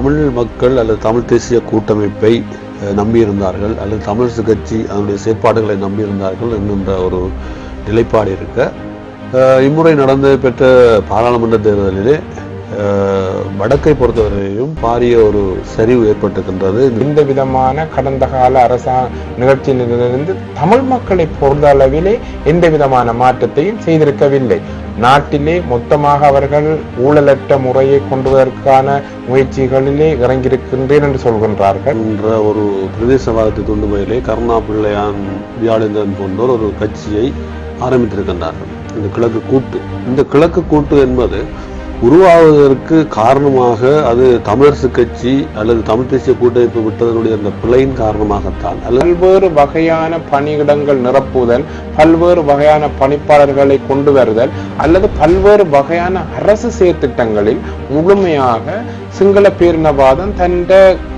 தமிழ் மக்கள் அல்லது தமிழ் தேசிய கூட்டமைப்பை நம்பியிருந்தார்கள் அல்லது தமிழரசு கட்சி அதனுடைய செயற்பாடுகளை நம்பியிருந்தார்கள் என்கின்ற ஒரு நிலைப்பாடு இருக்க இம்முறை நடந்து பெற்ற பாராளுமன்ற தேர்தலிலே வடக்கை பொறுத்தவரையிலும் பாரிய ஒரு சரிவு ஏற்பட்டிருக்கின்றது. இந்த விதமான கடந்த கால அரசாங்க நிகழ்ச்சியிலிருந்து தமிழ் மக்களை பொறுத்தளவிலே எந்த விதமான மாற்றத்தையும் செய்திருக்கவில்லை. நாட்டிலே மொத்தமாக அவர்கள் ஊழலற்ற முறையை கொண்டுவதற்கான முயற்சிகளிலே இறங்கியிருக்கின்றேன் என்று சொல்கின்றார்கள். என்ற ஒரு பிரதேசவாதத்தை தூண்டுமையிலே கருணா பிள்ளையான் வியாழேந்திரன் போன்றோர் ஒரு கட்சியை ஆரம்பித்திருக்கின்றார்கள். இந்த கிழக்கு கூட்டு. இந்த கிழக்கு கூட்டு என்பது உருவாவதற்கு காரணமாக அது தமிழரசு கட்சி அல்லது தமிழ் தேசிய கூட்டமைப்பு விட்டதனுடைய அந்த பிழையின் காரணமாகத்தான். அல்லது பல்வேறு வகையான பணியிடங்கள் நிரப்புதல் பல்வேறு வகையான பணிப்பாளர்களை கொண்டு வருதல் அல்லது பல்வேறு வகையான அரசு செயற்திட்டங்களில் முழுமையாக சிங்கள பேரினவாதம் தந்த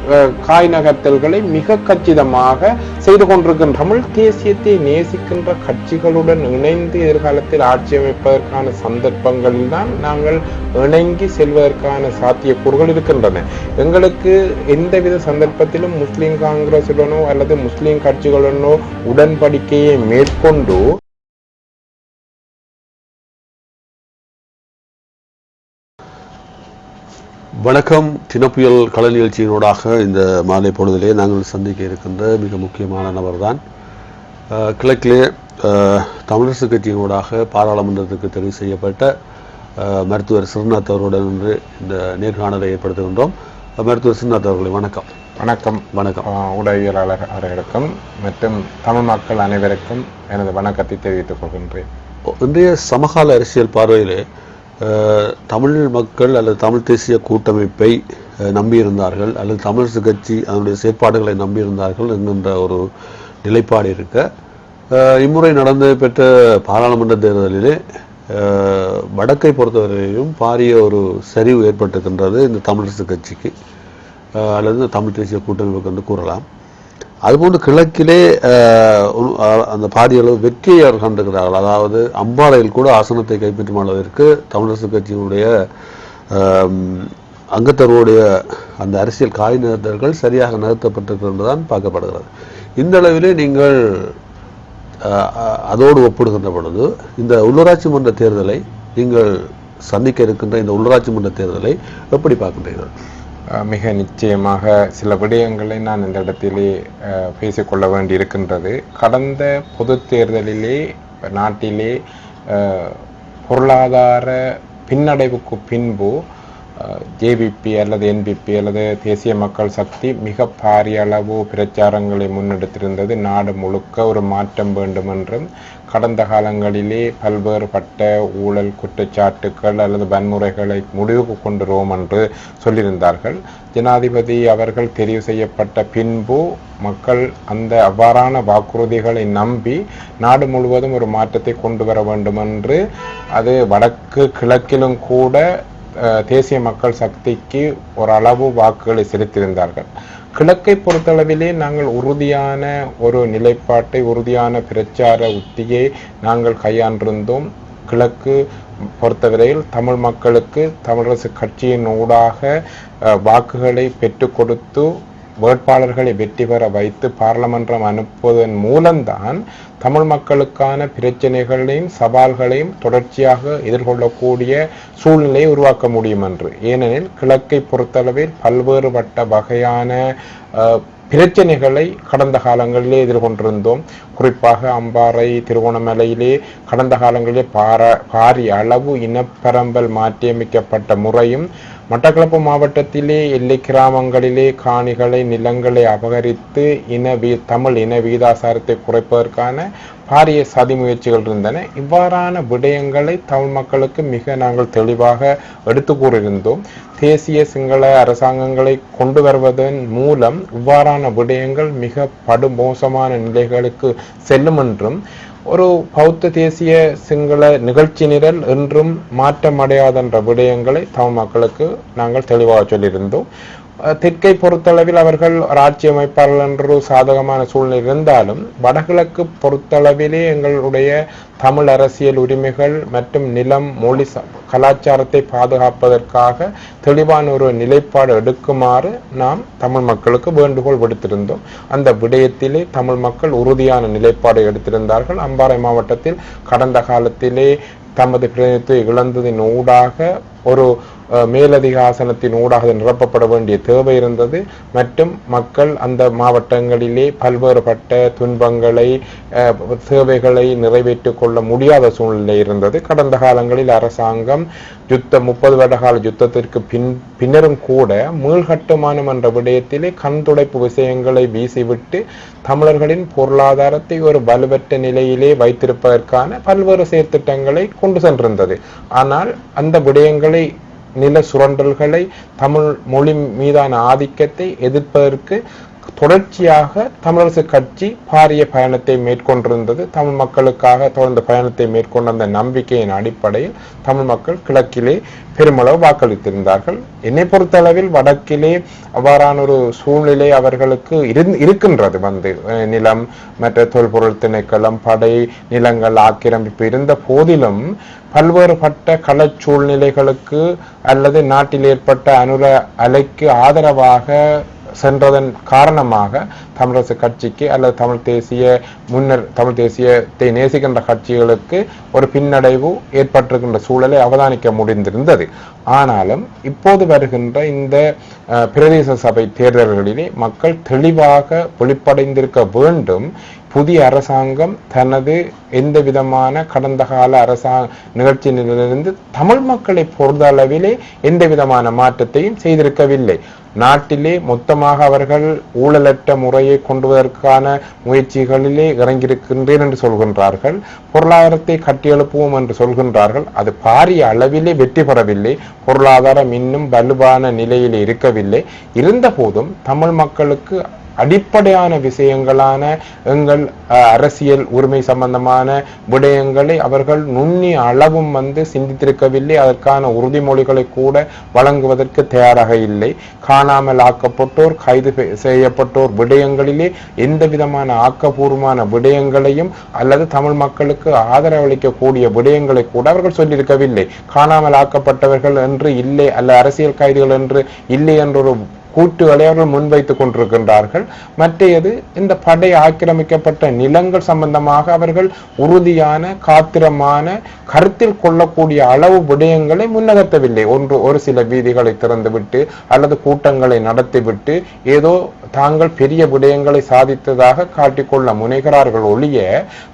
அஹ், காய் நகர்த்தல்களை மிக கச்சிதமாக செய்து கொண்டிருக்கின்ற தமிழ் தேசியத்தை நேசிக்கின்ற கட்சிகளுடன் இணைந்து எதிர்காலத்தில் ஆட்சி அமைப்பதற்கான சந்தர்ப்பங்களில் தான் நாங்கள் இணங்கி செல்வதற்கான சாத்தியக்கூறுகள் இருக்கின்றன. எங்களுக்கு எந்தவித சந்தர்ப்பத்திலும் முஸ்லீம் காங்கிரசுடனோ அல்லது முஸ்லீம் கட்சிகளுடனோ உடன்படிக்கையை மேற்கொண்டு வணக்கம். தினப்புயல் கலை நிகழ்ச்சியினூடாக இந்த மாலை பொழுதிலே நாங்கள் சந்திக்க இருக்கின்ற மிக முக்கியமான நபர்தான் அஹ், கிழக்கிலே அஹ், தமிழரசு கட்சியினூடாக பாராளுமன்றத்துக்கு தெரிவு செய்யப்பட்ட மருத்துவர் சிறுநாத் அவருடன் இன்று இந்த நேர்காணலை ஏற்படுத்துகின்றோம். மருத்துவர் சிறுநாத் அவர்களே வணக்கம். வணக்கம். வணக்கம். ஆஹ், ஊடகவியலாளர் அவர்களுக்கும் மற்றும் தமிழ் மக்கள் அனைவருக்கும் எனது வணக்கத்தை தெரிவித்துக் கொள்கின்றேன். இன்றைய சமகால அரசியல் பார்வையிலே தமிழ் மக்கள் அல்லது தமிழ் தேசிய கூட்டமைப்பை நம்பியிருந்தார்கள் அல்லது தமிழரசு கட்சி அதனுடைய செயற்பாடுகளை நம்பியிருந்தார்கள் என்கின்ற ஒரு நிலைப்பாடு இருக்க இம்முறை நடந்து பெற்ற பாராளுமன்ற தேர்தலிலே வடக்கை பொறுத்தவரையிலும் பாரிய ஒரு சரிவு ஏற்பட்டிருக்கின்றது இந்த தமிழரசு கட்சிக்கு. அல்லது இந்த தமிழ் தேசிய கூட்டமைப்புக்கு என்று கூறலாம். அதுபோன்று கிழக்கிலே அந்த பாரிய அளவு வெற்றியை அவர் கண்டிருக்கிறார்கள். அதாவது அம்பாறையில் கூட ஆசனத்தை கைப்பற்றும் அளவிற்கு தமிழரசு கட்சியினுடைய அஹ், அங்கத்தவருடைய அந்த அரசியல் காய் நகர்த்தல்கள் சரியாக நகர்த்தப்பட்டிருக்கிறது தான் பார்க்கப்படுகிறது. இந்த அளவிலே நீங்கள் அதோடு ஒப்பிடுகின்ற பொழுது இந்த உள்ளூராட்சி மன்ற தேர்தலை நீங்கள் சந்திக்க இருக்கின்ற இந்த உள்ளூராட்சி மன்ற தேர்தலை எப்படி பார்க்கின்றீர்கள்? மிக நிச்சயமாக சில விடயங்களை நான் இந்த இடத்திலே பேசிக்கொள்ள வேண்டி இருக்கின்றது கடந்த பொது தேர்தலிலே நாட்டிலே பொருளாதார பின்னடைவுக்கு பின்பு ஜேபிபி அல்லது என்பிபி அல்லது தேசிய மக்கள் சக்தி மிக பாரிய அளவு பிரச்சாரங்களை முன்னெடுத்திருந்தது. நாடு முழுக்க ஒரு மாற்றம் வேண்டும் என்றும் கடந்த காலங்களிலே பல்வேறுபட்ட ஊழல் குற்றச்சாட்டுக்கள் அல்லது வன்முறைகளை முடிவுக்கு கொண்டுருவோம் என்று சொல்லியிருந்தார்கள். ஜனாதிபதி அவர்கள் தெரிவு செய்யப்பட்ட பின்பு மக்கள் அந்த அவ்வாறான வாக்குறுதிகளை நம்பி நாடு முழுவதும் ஒரு மாற்றத்தை கொண்டு வர வேண்டும் என்று அது வடக்கு கிழக்கிலும் கூட தேசிய மக்கள் சக்திக்கு ஓரளவு வாக்குகளை செலுத்தியிருந்தார்கள். கிழக்கை பொறுத்தளவிலே நாங்கள் உறுதியான ஒரு நிலைப்பாட்டை உறுதியான பிரச்சார உத்தியை நாங்கள் கையாண்டிருந்தோம். கிழக்கு பொறுத்தவரையில் தமிழ் மக்களுக்கு தமிழரசு கட்சியின் ஊடாக வாக்குகளை பெற்றுக் கொடுத்து வேட்பாளர்களை வெற்றி பெற வைத்து பாராளுமன்றம் அனுப்புவதன் மூலம்தான் தமிழ் மக்களுக்கான பிரச்சனைகளையும் சவால்களையும் தொடர்ச்சியாக எதிர்கொள்ளக்கூடிய சூழ்நிலையை உருவாக்க முடியும் என்று. ஏனெனில் கிழக்கை பொறுத்தளவில் பல்வேறுபட்ட வகையான பிரச்சனைகளை கடந்த காலங்களிலே எதிர்கொண்டிருந்தோம். குறிப்பாக அம்பாறை திருகோணமலையிலே கடந்த காலங்களிலே பார பாரிய அளவு இனப்பரம்பல் மாற்றியமைக்கப்பட்ட முறையும் மட்டக்களப்பு மாவட்டத்திலே எல்லை கிராமங்களிலே காணிகளை நிலங்களை அபகரித்து இன வீ தமிழ் இன வீதாசாரத்தை குறைப்பதற்கான பாரிய சதி முயற்சிகள் இருந்தன. இவ்வாறான விடயங்களை தமிழ் மக்களுக்கு மிக நாங்கள் தெளிவாக எடுத்து கூறியிருந்தோம். தேசிய சிங்கள அரசாங்கங்களை கொண்டு வருவதன் மூலம் இவ்வாறான விடயங்கள் மிக படுமோசமான நிலைகளுக்கு செல்லும் என்றும் ஒரு பௌத்த தேசிய சிங்கள நிகழ்ச்சி நிரல் என்றும் மாற்றமடையாதென்ற விடயங்களை தமிழ் மக்களுக்கு நாங்கள் தெளிவாக சொல்லியிருந்தோம். தெற்கை பொறுத்தளவில் அவர்கள் ஒரு ஆட்சி அமைப்பார்கள் என்று சாதகமான சூழ்நிலை இருந்தாலும் வடகிழக்கு பொறுத்தளவிலே எங்களுடைய தமிழ் அரசியல் உரிமைகள் மற்றும் நிலம் மொழி கலாச்சாரத்தை பாதுகாப்பதற்காக தெளிவான ஒரு நிலைப்பாடு எடுக்குமாறு நாம் தமிழ் மக்களுக்கு வேண்டுகோள் விடுத்திருந்தோம். அந்த விடயத்திலே தமிழ் மக்கள் உறுதியான நிலைப்பாடு எடுத்திருந்தார்கள். பாறை மாவட்டத்தில் கடந்த காலத்திலே தமது பிரதிநிதித்துவ இழந்ததின் ஊடாக ஒரு மேலதிகாசனத்தின் மேலதிக ஆசனத்தின் ஊடாக நிரப்பப்பட வேண்டிய தேவை இருந்தது. மற்றும் மக்கள் அந்த மாவட்டங்களிலே பல்வேறுபட்ட துன்பங்களை சேவைகளை தேவைகளை நிறைவேற்றிக் கொள்ள முடியாத சூழ்நிலை இருந்தது. கடந்த காலங்களில் அரசாங்கம் யுத்த முப்பது வருட கால யுத்தத்திற்கு பின் பின்னரும் கூட மீள்கட்டுமானம் என்ற விடயத்திலே கண் துடைப்பு விஷயங்களை வீசிவிட்டு தமிழர்களின் பொருளாதாரத்தை ஒரு வலுவற்ற நிலையிலே வைத்திருப்பதற்கான பல்வேறு செயற்திட்டங்களை கொண்டு சென்றிருந்தது. ஆனால் அந்த விடயங்கள் நில சுரண்டல்களை தமிழ் மொழி மீதான ஆதிக்கத்தை எதிர்ப்பதற்கு தொடர்ச்சியாக தமிழரசு கட்சி பாரிய பயணத்தை மேற்கொண்டிருந்தது. தமிழ் மக்களுக்காக தொடர்ந்த பயணத்தை மேற்கொண்ட அந்த நம்பிக்கையின் அடிப்படையில் தமிழ் மக்கள் கிழக்கிலே பெருமளவு வாக்களித்திருந்தார்கள். என்னை பொறுத்தளவில் வடக்கிலே அவ்வாறான ஒரு சூழ்நிலை அவர்களுக்கு இருந்- இருக்கின்றது. வந்து அஹ், நிலம் மற்ற தொல்பொருள் திணைக்களம் படை நிலங்கள் ஆக்கிரமிப்பு இருந்த போதிலும் பல்வேறுபட்ட கள சூழ்நிலைகளுக்கு அல்லது நாட்டில் ஏற்பட்ட அனுர அலைக்கு ஆதரவாக சென்றதன் காரணமாக தமிழரசு கட்சிக்கு அல்லது தமிழ் தேசிய முன்னர் தமிழ் தேசியத்தை நேசிக்கின்ற கட்சிகளுக்கு ஒரு பின்னடைவு ஏற்பட்டிருக்கின்ற சூழலை அவதானிக்க முடிந்திருந்தது. ஆனாலும் இப்போது வருகின்ற இந்த அஹ், பிரதேச சபை தேர்தல்களிலே மக்கள் தெளிவாக வெளிப்படைந்திருக்க வேண்டும். புதிய அரசாங்கம் தனது எந்த விதமான கடந்த கால அரசாங்க நிகழ்ச்சியிலிருந்து தமிழ் மக்களை பொறுத்தளவிலே எந்த விதமான மாற்றத்தையும் செய்திருக்கவில்லை. நாட்டிலே மொத்தமாக அவர்கள் ஊழலற்ற முறையை கொண்டுவதற்கான முயற்சிகளிலே இறங்கியிருக்கின்றேன் என்று சொல்கின்றார்கள். பொருளாதாரத்தை கட்டியெழுப்புவோம் என்று சொல்கின்றார்கள். அது பாரிய அளவிலே வெற்றி பெறவில்லை. பொருளாதாரம் இன்னும் வலுவான நிலையில் இருக்கவில்லை. இருந்த போதும் தமிழ் மக்களுக்கு அடிப்படையான விஷயங்களான எங்கள் அரசியல் உரிமை சம்பந்தமான விடயங்களை அவர்கள் நுண்ணிய அளவும் வந்து சிந்தித்திருக்கவில்லை. அதற்கான உறுதிமொழிகளை கூட வழங்குவதற்கு தயாராக இல்லை. காணாமல் ஆக்கப்பட்டோர் கைது செய்யப்பட்டோர் விடயங்களிலே எந்த விதமான ஆக்கப்பூர்வமான விடயங்களையும் அல்லது தமிழ் மக்களுக்கு ஆதரவளிக்கக்கூடிய விடயங்களை கூட அவர்கள் சொல்லியிருக்கவில்லை. காணாமல் ஆக்கப்பட்டவர்கள் என்று இல்லை அல்ல அரசியல் கைதிகள் என்று இல்லை என்ற ஒரு கூட்டு அவர்கள் முன்வைத்துக் கொண்டிருக்கின்றார்கள். மற்றையது இந்த படை ஆக்கிரமிக்கப்பட்ட நிலங்கள் சம்பந்தமாக அவர்கள் உறுதியான காத்திரமான கருத்தில் கொள்ளக்கூடிய அளவு விடயங்களை முன்னகர்த்தவில்லை. ஒன்று ஒரு சில வீதிகளை திறந்துவிட்டு அல்லது கூட்டங்களை நடத்திவிட்டு ஏதோ தாங்கள் பெரிய விடயங்களை சாதித்ததாக காட்டிக்கொள்ள முனைகிறார்கள் ஒழிய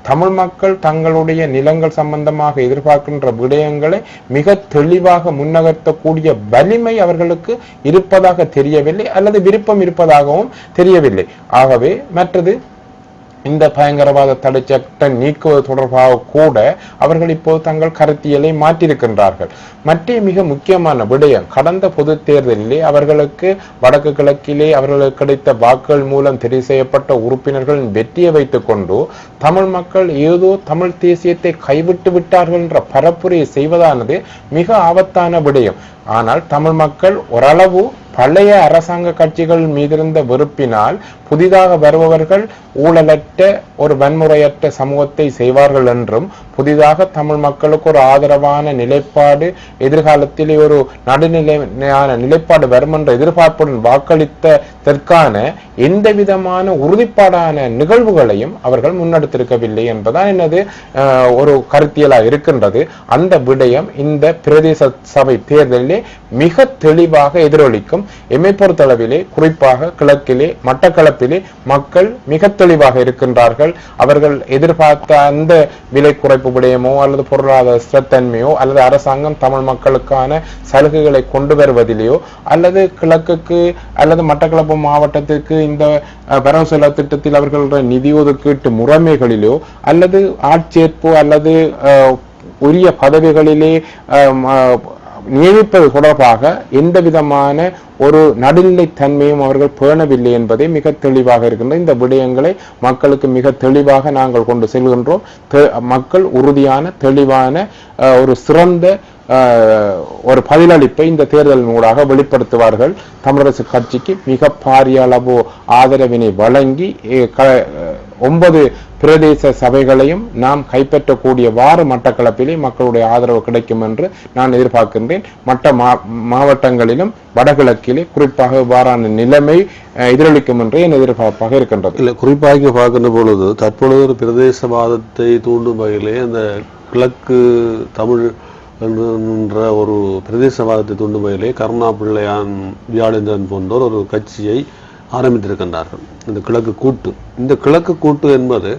தமிழ் மக்கள் தங்களுடைய நிலங்கள் சம்பந்தமாக எதிர்பார்க்கின்ற விடயங்களை மிக தெளிவாக முன்னகர்த்தக்கூடிய வலிமை அவர்களுக்கு இருப்பதாக தெரியவில்லை அல்லது விருப்பம் இருப்பதாகவும் தெரியவில்லை. ஆகவே மற்றது இந்த பயங்கரவாத தடை சட்டம் நீக்குவது தொடர்பாக கூட அவர்கள் இப்போது தங்கள் கருத்தியலை மாற்றியிருக்கின்றார்கள். மற்ற மிக முக்கியமான விடயம் கடந்த பொது தேர்தலிலே அவர்களுக்கு வடக்கு கிழக்கிலே அவர்களுக்கு கிடைத்த வாக்குகள் மூலம் தெரிவு செய்யப்பட்ட உறுப்பினர்களின் வெற்றியை வைத்துக் கொண்டு தமிழ் மக்கள் ஏதோ தமிழ் தேசியத்தை கைவிட்டு விட்டார்கள் என்ற பரப்புரையை செய்வதானது மிக ஆபத்தான விடயம். ஆனால் தமிழ் மக்கள் ஓரளவு பழைய அரசாங்க கட்சிகள் மீதிருந்த வெறுப்பினால் புதிதாக வருபவர்கள் ஊழலற்ற ஒரு வன்முறையற்ற சமூகத்தை செய்வார்கள் என்றும் புதிதாக தமிழ் மக்களுக்கு ஒரு ஆதரவான நிலைப்பாடு எதிர்காலத்திலே ஒரு நடுநிலையான நிலைப்பாடு வரும் என்ற எதிர்பார்ப்புடன் வாக்களித்ததற்கான எந்த விதமான உறுதிப்பாடான நிகழ்வுகளையும் அவர்கள் முன்னெடுத்திருக்கவில்லை என்பதுதான் எனது ஒரு கருத்தியலாக இருக்கின்றது. அந்த விடயம் இந்த பிரதேச சபை தேர்தலிலே மிக தெளிவாக எதிரொலிக்கும். எம்மை பொறுத்தளவிலே குறிப்பாக கிழக்கிலே மட்டக்களப்பிலே மக்கள் மிக தெளிவாக இருக்கின்றார்கள். அவர்கள் எதிர்பார்த்த அந்த விலை குறைப்பு விடயமோ அல்லது பொருளாதார ஸ்திரத்தன்மையோ அல்லது அரசாங்கம் தமிழ் மக்களுக்கான சலுகைகளை கொண்டு வருவதிலேயோ அல்லது கிழக்குக்கு அல்லது மட்டக்களப்பு மாவட்டத்திற்கு இந்த வரவு செலவு திட்டத்தில் அவர்களுடைய நிதி ஒதுக்கீட்டு முறைமைகளிலோ அல்லது ஆட்சேர்ப்பு அல்லது உரிய பதவிகளிலே நியமிப்பது தொடர்பாக எந்த விதமான ஒரு நடுநிலைத்தன்மையும் அவர்கள் பேணவில்லை என்பதை மிக தெளிவாக இருக்கின்ற இந்த விடயங்களை மக்களுக்கு மிக தெளிவாக நாங்கள் கொண்டு செல்கின்றோம். தெ- மக்கள் உறுதியான தெளிவான ஒரு சிறந்த ஒரு பதிலளிப்பை இந்த தேர்தலின் ஊடாக வெளிப்படுத்துவார்கள். தமிழரசு கட்சிக்கு மிக பாரிய அளவு ஆதரவினை வழங்கி க- ஒன்பது பிரதேச சபைகளையும் நாம் கைப்பற்றக்கூடிய வார மட்டக்களப்பிலே மக்களுடைய ஆதரவு கிடைக்கும் என்று நான் எதிர்பார்க்கின்றேன். மற்ற மா- மாவட்டங்களிலும் வடகிழக்கிலே குறிப்பாக இவ்வாறான நிலைமை எதிரொலிக்கும் என்று என் எதிர்பார்ப்பாக இருக்கின்றது. இல்லை குறிப்பாக பார்க்கின்ற பொழுது தற்பொழுது ஒரு பிரதேசவாதத்தை தூண்டும் வகையிலே அந்த கிழக்கு தமிழ் என்ற ஒரு பிரதேசவாதத்தை தூண்டும் வகையிலே கருணா பிள்ளையான் வியாழேந்திரன் போன்றோர் ஒரு கட்சியை ஆரம்பித்திருக்கின்றார்கள். இந்த கிழக்கு கூட்டு. இந்த கிழக்கு கூட்டு என்பது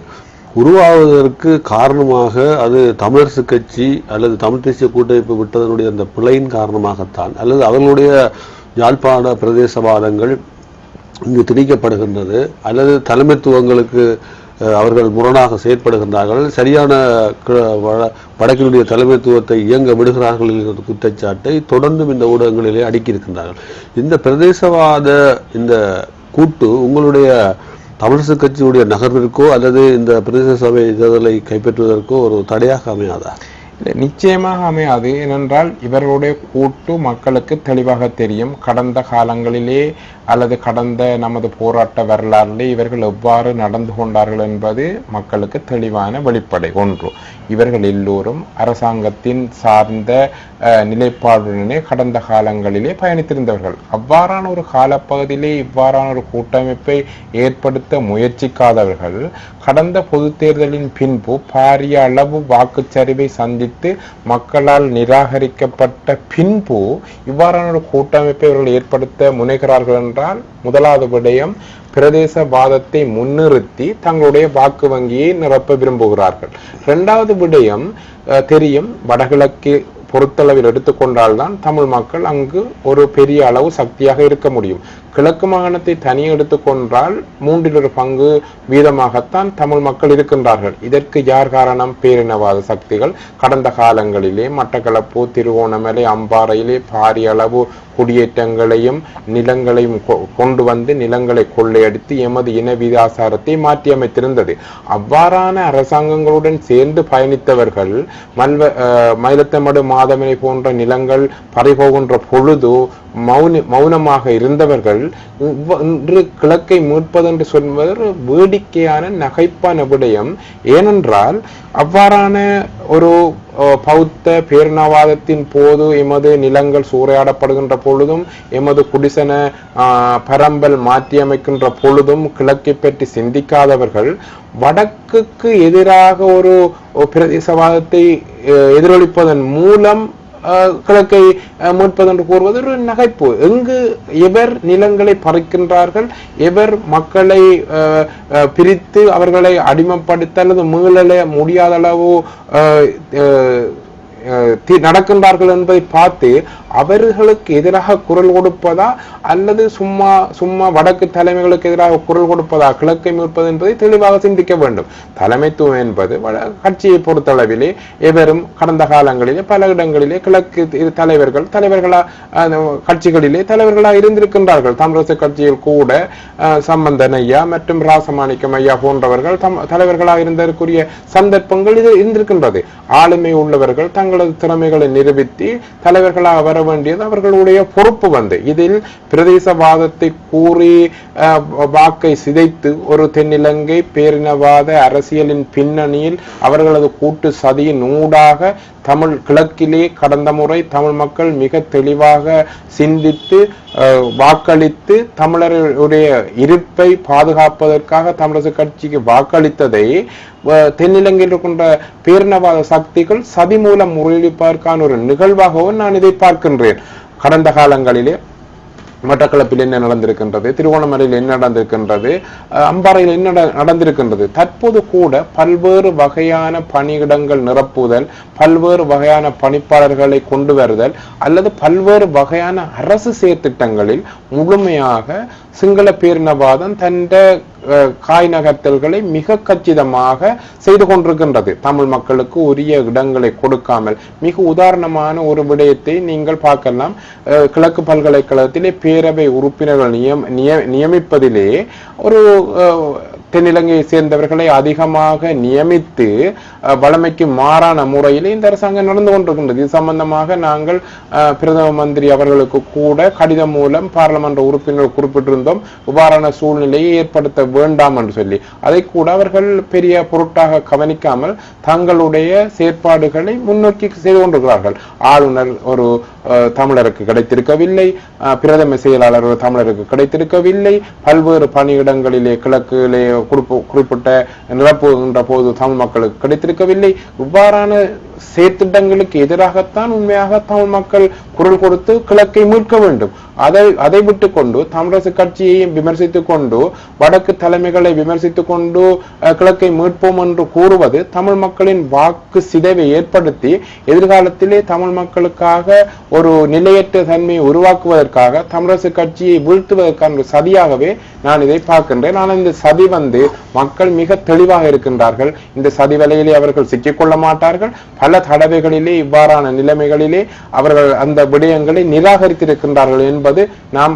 உருவாவதற்கு காரணமாக அது தமிழரசு கட்சி அல்லது தமிழ் தேசிய கூட்டமைப்பு விட்டதனுடைய அந்த பிழையின் காரணமாகத்தான் அல்லது அவர்களுடைய யாழ்ப்பாண பிரதேசவாதங்கள் இங்கு திணிக்கப்படுகின்றது அல்லது தலைமைத்துவங்களுக்கு அவர்கள் முரணாக செயற்படுகின்றார்கள். சரியான க- வடக்கினுடைய தலைமைத்துவத்தை இயங்க விடுகிறார்கள் என்கிற குற்றச்சாட்டை தொடர்ந்தும் இந்த ஊடகங்களிலே அடுக்கியிருக்கின்றார்கள். இந்த பிரதேசவாத இந்த கூட்டு உங்களுடைய தமிழரசு கட்சியுடைய நகர்விற்கோ அல்லது இந்த பிரதேச சபை தேர்தலை கைப்பற்றுவதற்கோ ஒரு தடையாக அமையாதா? இல்லை, நிச்சயமாக அமையாது. ஏனென்றால் இவர்களுடைய கூட்டு மக்களுக்கு தெளிவாக தெரியும். கடந்த காலங்களிலே அல்லது கடந்த நமது போராட்ட வரலாறில் இவர்கள் எவ்வாறு நடந்து கொண்டார்கள் என்பது மக்களுக்கு தெளிவான வெளிப்படை ஒன்று. இவர்கள் எல்லோரும் அரசாங்கத்தின் சார்ந்த நிலைப்பாடுடனே கடந்த காலங்களிலே பயணித்திருந்தவர்கள். அவ்வாறான ஒரு காலப்பகுதியிலே இவ்வாறான ஒரு கூட்டமைப்பை ஏற்படுத்த முயற்சிக்காதவர்கள் கடந்த பொது தேர்தலின் பின்பு பாரிய அளவு வாக்குச்சரிவை சந்தித்து மக்களால் நிராகரிக்கப்பட்ட பின்பு இவ்வாறான ஒரு கூட்டமைப்பை இவர்கள் ஏற்படுத்த முனைகிறார்கள் என்றால் முதலாவது விடயம் பிரதேசவாதத்தை முன்னிறுத்தி தங்களுடைய வாக்கு வங்கியை நிரப்ப விரும்புகிறார்கள். இரண்டாவது விடயம் தெரியும் வடகிழக்கு பொறுத்தளவில் எடுத்துக்கொண்டால்தான் தமிழ் மக்கள் அங்கு ஒரு பெரிய அளவு சக்தியாக இருக்க முடியும். கிழக்கு மாகாணத்தை தனி எடுத்துக்கொண்டால் மூன்றில் ஒரு பங்கு வீதமாகத்தான் தமிழ் மக்கள் இருக்கின்றார்கள். இதற்கு யார் காரணம்? பேரினவாத சக்திகள். கடந்த காலங்களிலே மட்டக்களப்பு திருவோணமலை அம்பாறையிலே பாரிய அளவு குடியேற்றங்களையும் நிலங்களையும் கொ- கொண்டு வந்து நிலங்களை கொள்ளையடித்து எமது இன விதாசாரத்தை மாற்றியமைத்திருந்தது. அவ்வாறான அரசாங்கங்களுடன் சேர்ந்து பயணித்தவர்கள் மல்வ மயிலத்தமடு மாதமனை போன்ற நிலங்கள் பறிபோகின்ற பொழுது மௌன மௌனமாக இருந்தவர்கள் இன்று கிழக்கை மீட்பதென்று சொல்வது வேடிக்கையான நகைப்பான விடயம். ஏனென்றால் அவ்வாறான ஒரு பௌத்த பேரினவாதத்தின் போது எமது நிலங்கள் சூறையாடப்படுகின்ற பொழுதும் எமது குடிசன பரம்பல் மாற்றியமைக்கின்ற பொழுதும் கிழக்கை பற்றி சிந்திக்காதவர்கள் வடக்குக்கு எதிராக ஒரு பிரதேசவாதத்தை எதிரொலிப்பதன் மூலம் கிழக்கை மீட்பது மீட்பதென்று கூறுவது ஒரு நகைப்பு. எங்கு எவர் நிலங்களை பறிக்கின்றார்கள் எவர் மக்களை அஹ், அஹ், பிரித்து அவர்களை அடிமைப்படுத்த அல்லது மீளல முடியாத அளவு அஹ், அஹ், நடக்கின்றார்கள் என்பதை பார்த்து அவர்களுக்கு எதிராக குரல் கொடுப்பதா அல்லது சும்மா சும்மா வடக்கு தலைமைகளுக்கு எதிராக குரல் கொடுப்பதா? கிழக்கை மீட்பது என்பதை தெளிவாக சிந்திக்க வேண்டும். தலைமைத்துவம் என்பது வட- கட்சியை பொறுத்தளவிலே எவரும் கடந்த காலங்களிலே பல இடங்களிலே கிழக்கு தலைவர்கள் தலைவர்களா கட்சிகளிலே தலைவர்களாக இருந்திருக்கின்றார்கள். தமிழரசு கட்சியில் கூட சம்பந்தன் ஐயா மற்றும் ராசமாணிக்கம் ஐயா போன்றவர்கள் தம் தலைவர்களாக இருந்ததற்குரிய சந்தர்ப்பங்கள் இது இருந்திருக்கின்றது. ஆளுமை உள்ளவர்கள் தங்களது திறமைகளை நிரூபித்து தலைவர்களாக வர வேண்டியது அவர்களுடைய பொறுப்பு வந்து. இதில் பிரதேசவாதத்தை கூறி வாக்கை சிதைத்து ஒரு தென்னிலங்கை பேரினவாத அரசியலின் பின்னணியில் அவர்களது கூட்டு சதியின் ஊடாக தமிழ் கிழக்கிலே கடந்த முறை தமிழ் மக்கள் மிக தெளிவாக சிந்தித்து வாக்களித்து தமிழருடைய இருப்பை பாதுகாப்பதற்காக தமிழரசு கட்சிக்கு வாக்களித்ததை தென்னிலங்கையில் இருக்கின்ற பேரினவாத சக்திகள் சதி மூலம் முறியடிப்பதற்கான ஒரு நிகழ்வாகவும் நான் இதை பார்க்கின்றேன் கடந்த காலங்களிலே மட்டக்களப்பில் என்ன நடந்திருக்கின்றது திருவோணமலையில் என்ன நடந்திருக்கின்றது அம்பாறையில் என்ன நடந்திருக்கின்றது தற்போது கூட பல்வேறு வகையான பணியிடங்கள் நிரப்புதல் பல்வேறு வகையான பணிப்பாளர்களை கொண்டு வருதல் அல்லது பல்வேறு வகையான அரசு செயற்திட்டங்களில் முழுமையாக சிங்கள பேரினவாதம் தன் காய் நகர்த்தல்களை மிக கச்சிதமாக செய்து கொண்டிருக்கின்றது. தமிழ் மக்களுக்கு உரிய இடங்களை கொடுக்காமல். மிக உதாரணமான ஒரு விடயத்தை நீங்கள் பார்க்கலாம். கிழக்கு பல்கலைக்கழகத்திலே பேரவை உறுப்பினர்கள் நியம் நிய- நியமிப்பதிலே ஒரு அஹ், தென்னிலங்கையை சேர்ந்தவர்களை அதிகமாக நியமித்து வளமைக்கு வழமைக்கு மாறான முறையில் இந்த அரசாங்கம் நடந்து கொண்டிருக்கின்றது. இது சம்பந்தமாக நாங்கள் பிரதம மந்திரி அவர்களுக்கு கூட கடிதம் மூலம் பாராளுமன்ற உறுப்பினர் குறிப்பிட்டிருந்தோம். இவ்வாறான சூழ்நிலையை ஏற்படுத்த வேண்டாம் என்று சொல்லி. அதை கூட அவர்கள் பெரிய பொருட்டாக கவனிக்காமல் தங்களுடைய செயற்பாடுகளை முன்னோக்கி செய்து கொண்டிருக்கிறார்கள். ஆளுநர் ஒரு தமிழருக்கு கிடைத்திருக்கவில்லை பிரதம செயலாளர் ஒரு தமிழருக்கு கிடைத்திருக்கவில்லை. பல்வேறு பணியிடங்களிலே கிழக்கிலே குறிப்பிட்ட நிரப்புகின்ற போது தமிழ் மக்களுக்கு கிடைத்திருக்கவில்லை. இவ்வாறான சேர்த்திட்டங்களுக்கு எதிராகத்தான் உண்மையாக தமிழ் மக்கள் குரல் கொடுத்து கிழக்கை மீட்க வேண்டும். அதை அதை விட்டு கொண்டு தமிழரசு கட்சியையும் விமர்சித்துக் கொண்டு வடக்கு தலைமைகளை விமர்சித்துக் கொண்டு கிழக்கை மீட்போம் என்று கூறுவது தமிழ் மக்களின் வாக்கு சிதைவை ஏற்படுத்தி எதிர்காலத்திலே தமிழ் மக்களுக்காக ஒரு நிலையற்ற தன்மையை உருவாக்குவதற்காக தமிழரசு கட்சியை வீழ்த்துவதற்கான ஒரு சதியாகவே நான் இதை பார்க்கின்றேன். ஆனால் இந்த சதி வந்து மக்கள் மிக தெளிவாக இருக்கின்றார்கள். இந்த சதி வலையிலே அவர்கள் சிக்கிக்கொள்ள மாட்டார்கள். பல தடவைகளிலே இவ்வாறான நிலைமைகளிலே அவர்கள் அந்த விடயங்களை நிராகரித்திருக்கின்றார்கள் என்பது நாம்